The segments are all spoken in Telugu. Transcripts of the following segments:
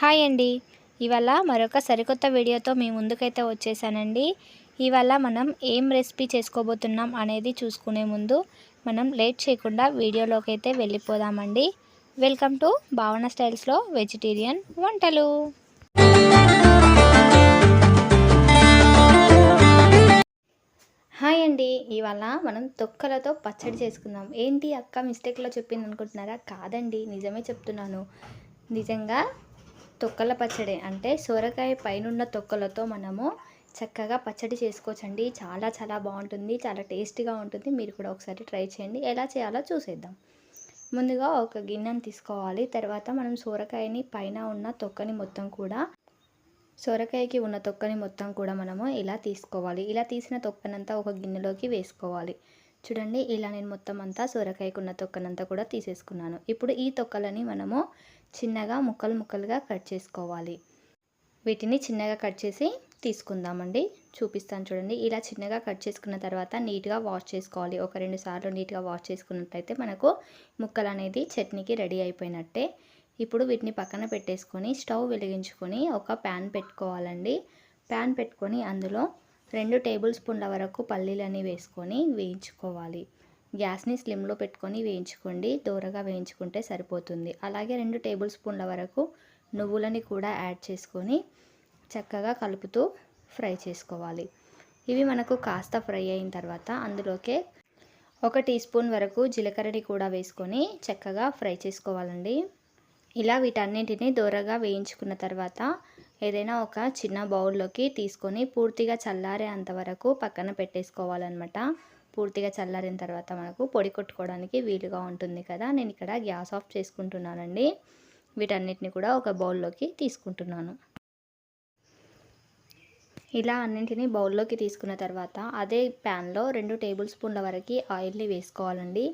హాయ్ అండి. ఇవాళ మరొక సరికొత్త వీడియోతో మీ ముందుకైతే వచ్చేసానండి. ఇవాళ మనం ఏం రెసిపీ చేసుకోబోతున్నాం అనేది చూసుకునే ముందు మనం లేట్ చేయకుండా వీడియోలోకి అయితే వెళ్ళిపోదామండి. వెల్కమ్ టు భావన స్టైల్స్లో వెజిటేరియన్ వంటలు. హాయ్ అండి. ఇవాళ మనం తొక్కలతో పచ్చడి చేసుకుందాం. ఏంటి అక్క మిస్టేక్లో చెప్పింది అనుకుంటున్నారా కాదండి. నిజమే చెప్తున్నాను. నిజంగా తొక్కల పచ్చడి అంటే సొరకాయ పైనున్న తొక్కలతో మనము చక్కగా పచ్చడి చేసుకోవచ్చండి. చాలా చాలా బాగుంటుంది. చాలా టేస్టీగా ఉంటుంది. మీరు కూడా ఒకసారి ట్రై చేయండి. ఎలా చేయాలో చూసేద్దాం. ముందుగా ఒక గిన్నెను తీసుకోవాలి. తర్వాత మనం సొరకాయని పైన ఉన్న తొక్కని మొత్తం కూడా సొరకాయకి ఉన్న తొక్కని మొత్తం కూడా మనము ఇలా తీసుకోవాలి. ఇలా తీసిన తొక్కనంతా ఒక గిన్నెలోకి వేసుకోవాలి. చూడండి ఇలా నేను మొత్తం అంతా సొరకాయకు ఉన్న తొక్కనంతా కూడా తీసేసుకున్నాను. ఇప్పుడు ఈ తొక్కలని మనము చిన్నగా ముక్కలు ముక్కలుగా కట్ చేసుకోవాలి. వీటిని చిన్నగా కట్ చేసి తీసుకుందామండి. చూపిస్తాను చూడండి. ఇలా చిన్నగా కట్ చేసుకున్న తర్వాత నీట్గా వాష్ చేసుకోవాలి. ఒక రెండు సార్లు నీట్గా వాష్ చేసుకున్నట్లయితే మనకు ముక్కలు అనేది చట్నీకి రెడీ అయిపోయినట్టే. ఇప్పుడు వీటిని పక్కన పెట్టేసుకొని స్టవ్ వెలిగించుకొని ఒక ప్యాన్ పెట్టుకోవాలండి. ప్యాన్ పెట్టుకొని అందులో రెండు టేబుల్ స్పూన్ల వరకు పల్లీలని వేసుకొని వేయించుకోవాలి. గ్యాస్ని స్లిమ్లో పెట్టుకొని వేయించుకోండి. దూరగా వేయించుకుంటే సరిపోతుంది. అలాగే రెండు టేబుల్ స్పూన్ల వరకు నువ్వులని కూడా యాడ్ చేసుకొని చక్కగా కలుపుతూ ఫ్రై చేసుకోవాలి. ఇవి మనకు కాస్త ఫ్రై అయిన తర్వాత అందులోకే ఒక టీ స్పూన్ వరకు జీలకర్రని కూడా వేసుకొని చక్కగా ఫ్రై చేసుకోవాలండి. ఇలా వీటన్నింటినీ దూరగా వేయించుకున్న తర్వాత ఏదైనా ఒక చిన్న బౌల్లోకి తీసుకొని పూర్తిగా చల్లారే అంతవరకు పక్కన పెట్టేసుకోవాలన్నమాట. పూర్తిగా చల్లారిన తర్వాత మనకు పొడి కొట్టుకోవడానికి వీలుగా ఉంటుంది కదా. నేను ఇక్కడ గ్యాస్ ఆఫ్ చేసుకుంటున్నానండి. వీటన్నిటిని కూడా ఒక బౌల్లోకి తీసుకుంటున్నాను. ఇలా అన్నింటినీ బౌల్లోకి తీసుకున్న తర్వాత అదే ప్యాన్లో రెండు టేబుల్ స్పూన్ల వరకు ఆయిల్ని వేసుకోవాలండి.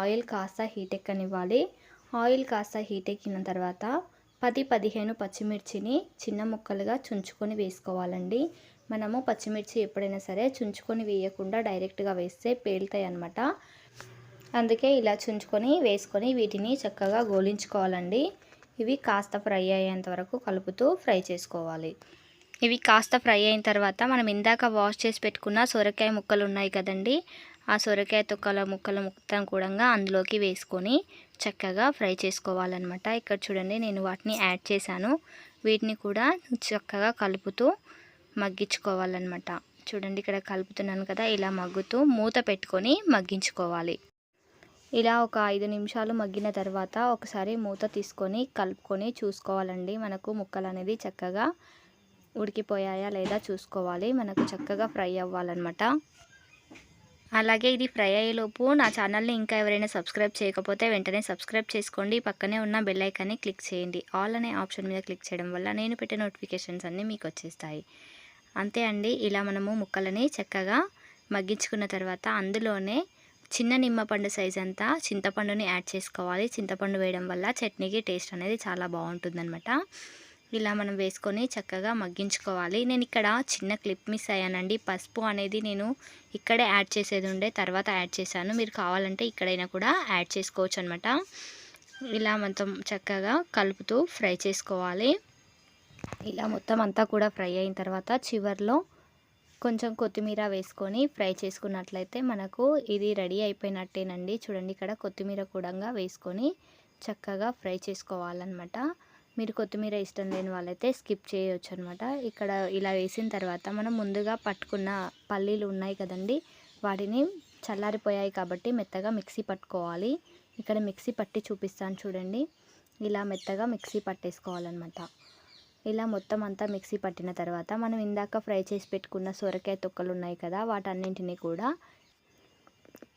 ఆయిల్ కాస్త హీట్ ఎక్కనివ్వాలి. ఆయిల్ కాస్త హీట్ ఎక్కిన తర్వాత పది పదిహేను పచ్చిమిర్చిని చిన్న ముక్కలుగా చుంచుకొని వేసుకోవాలండి. మనము పచ్చిమిర్చి ఎప్పుడైనా సరే చుంచుకొని వేయకుండా డైరెక్ట్గా వేస్తే పేలుతాయి అన్నమాట. అందుకే ఇలా చుంచుకొని వేసుకొని వీటిని చక్కగా గోలించుకోవాలండి. ఇవి కాస్త ఫ్రై అయ్యేంత వరకు కలుపుతూ ఫ్రై చేసుకోవాలి. ఇవి కాస్త ఫ్రై అయిన తర్వాత మనం ఇందాక వాష్ చేసి పెట్టుకున్న సొరకాయ ముక్కలు ఉన్నాయి కదండి. ఆ సొరకాయ తొక్కల ముక్కల మొత్తం కూడా అందులోకి వేసుకొని చక్కగా ఫ్రై చేసుకోవాలన్నమాట. ఇక్కడ చూడండి నేను వాటిని యాడ్ చేశాను. వీటిని కూడా చక్కగా కలుపుతూ మగ్గించుకోవాలన్నమాట. చూడండి ఇక్కడ కలుపుతున్నాను కదా ఇలా మగ్గుతూ మూత పెట్టుకొని మగ్గించుకోవాలి. ఇలా ఒక ఐదు నిమిషాలు మగ్గిన తర్వాత ఒకసారి మూత తీసుకొని కలుపుకొని చూసుకోవాలండి. మనకు ముక్కలు అనేది చక్కగా ఉడికిపోయాయా లేదా చూసుకోవాలి. మనకు చక్కగా ఫ్రై అవ్వాలన్నమాట. అలాగే ఇది ఫ్రై అయ్యేలోపు నా ఛానల్ని ఇంకా ఎవరైనా సబ్స్క్రైబ్ చేయకపోతే వెంటనే సబ్స్క్రైబ్ చేసుకోండి. పక్కనే ఉన్న బెల్ ఐకాన్ని క్లిక్ చేయండి. ఆల్ అనే ఆప్షన్ మీద క్లిక్ చేయడం వల్ల నేను పెట్టే నోటిఫికేషన్స్ అన్నీ మీకు వచ్చేస్తాయి. అంతే అండి. ఇలా మనము ముక్కలని చక్కగా మగ్గించుకున్న తర్వాత అందులోనే చిన్న నిమ్మపండు సైజ్ అంతా చింతపండుని యాడ్ చేసుకోవాలి. చింతపండు వేయడం వల్ల చట్నీకి టేస్ట్ అనేది చాలా బాగుంటుందన్నమాట. ఇలా మనం వేసుకొని చక్కగా మగ్గించుకోవాలి. నేను ఇక్కడ చిన్న క్లిప్ మిస్ అయ్యానండి. పసుపు అనేది నేను ఇక్కడే యాడ్ చేసేది ఉండే తర్వాత యాడ్ చేశాను. మీరు కావాలంటే ఇక్కడైనా కూడా యాడ్ చేసుకోవచ్చు అనమాట ఇలా మొత్తం చక్కగా కలుపుతూ ఫ్రై చేసుకోవాలి. ఇలా మొత్తం అంతా కూడా ఫ్రై అయిన తర్వాత చివరిలో కొంచెం కొత్తిమీర వేసుకొని ఫ్రై చేసుకున్నట్లయితే మనకు ఇది రెడీ అయిపోయినట్టేనండి. చూడండి ఇక్కడ కొత్తిమీర కూడా వేసుకొని చక్కగా ఫ్రై చేసుకోవాలన్నమాట. మీరు కొత్తిమీర ఇష్టం లేని వాళ్ళైతే స్కిప్ చేయవచ్చు అనమాట ఇక్కడ ఇలా వేసిన తర్వాత మనం ముందుగా పట్టుకున్న పల్లీలు ఉన్నాయి కదండి వాటిని చల్లారిపోయాయి కాబట్టి మెత్తగా మిక్సీ పట్టుకోవాలి. ఇక్కడ మిక్సీ పట్టి చూపిస్తాను చూడండి. ఇలా మెత్తగా మిక్సీ పట్టేసుకోవాలన్నమాట. ఇలా మొత్తం అంతా మిక్సీ పట్టిన తర్వాత మనం ఇందాక ఫ్రై చేసి పెట్టుకున్న సొరకాయ తొక్కలు ఉన్నాయి కదా వాటన్నింటినీ కూడా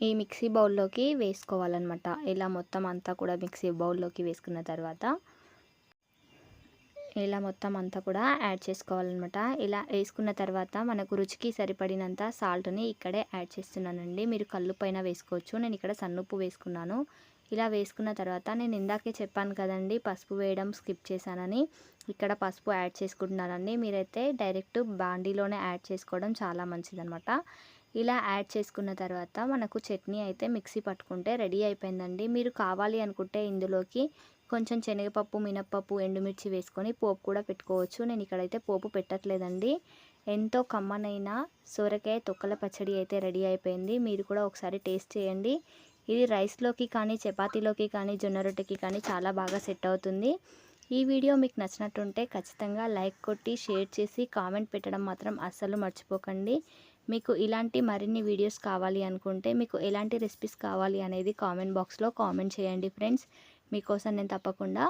ఈ మిక్సీ బౌల్లోకి వేసుకోవాలన్నమాట. ఇలా మొత్తం అంతా కూడా మిక్సీ బౌల్లోకి వేసుకున్న తర్వాత ఇలా మొత్తం అంతా కూడా యాడ్ చేసుకోవాలన్నమాట. ఇలా వేసుకున్న తర్వాత మనకు రుచికి సరిపడినంత సాల్ట్ని ఇక్కడే యాడ్ చేస్తున్నానండి. మీరు కళ్ళు పైన వేసుకోవచ్చు. నేను ఇక్కడ సన్నుప్పు వేసుకున్నాను. ఇలా వేసుకున్న తర్వాత నేను ఇందాకే చెప్పాను కదండి పసుపు వేయడం స్కిప్ చేశానని. ఇక్కడ పసుపు యాడ్ చేసుకుంటున్నానండి. మీరైతే డైరెక్ట్ బాండీలోనే యాడ్ చేసుకోవడం చాలా మంచిదనమాట ఇలా యాడ్ చేసుకున్న తర్వాత మనకు చట్నీ అయితే మిక్సీ పట్టుకుంటే రెడీ అయిపోయిందండి. మీరు కావాలి అనుకుంటే ఇందులోకి కొంచెం శనగపప్పు మినప్పప్పు ఎండుమిర్చి వేసుకొని పోపు కూడా పెట్టుకోవచ్చు. నేను ఇక్కడైతే పోపు పెట్టట్లేదండి. ఎంతో కమ్మనైన సొరకాయ తొక్కల పచ్చడి అయితే రెడీ అయిపోయింది. మీరు కూడా ఒకసారి టేస్ట్ చేయండి. ఇది రైస్లోకి కానీ చపాతీలోకి కానీ జొన్న రొట్టెకి కానీ చాలా బాగా సెట్ అవుతుంది. ఈ వీడియో మీకు నచ్చినట్టుంటే ఖచ్చితంగా లైక్ కొట్టి షేర్ చేసి కామెంట్ పెట్టడం మాత్రం అస్సలు మర్చిపోకండి. మీకు ఇలాంటి మరిన్ని వీడియోస్ కావాలి అనుకుంటే మీకు ఎలాంటి రెసిపీస్ కావాలి అనేది కామెంట్ బాక్స్లో కామెంట్ చేయండి ఫ్రెండ్స్. మీకోసం నేను తప్పకుండా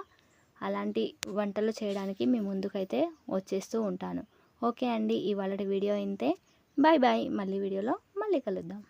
అలాంటి వంటలు చేయడానికి మీ ముందుకైతే వచ్చేస్తూ ఉంటాను. ఓకే అండి ఇవాళ వీడియో ఇంతే. బాయ్ బాయ్ మళ్ళీ వీడియోలో మళ్ళీ కలుద్దాం.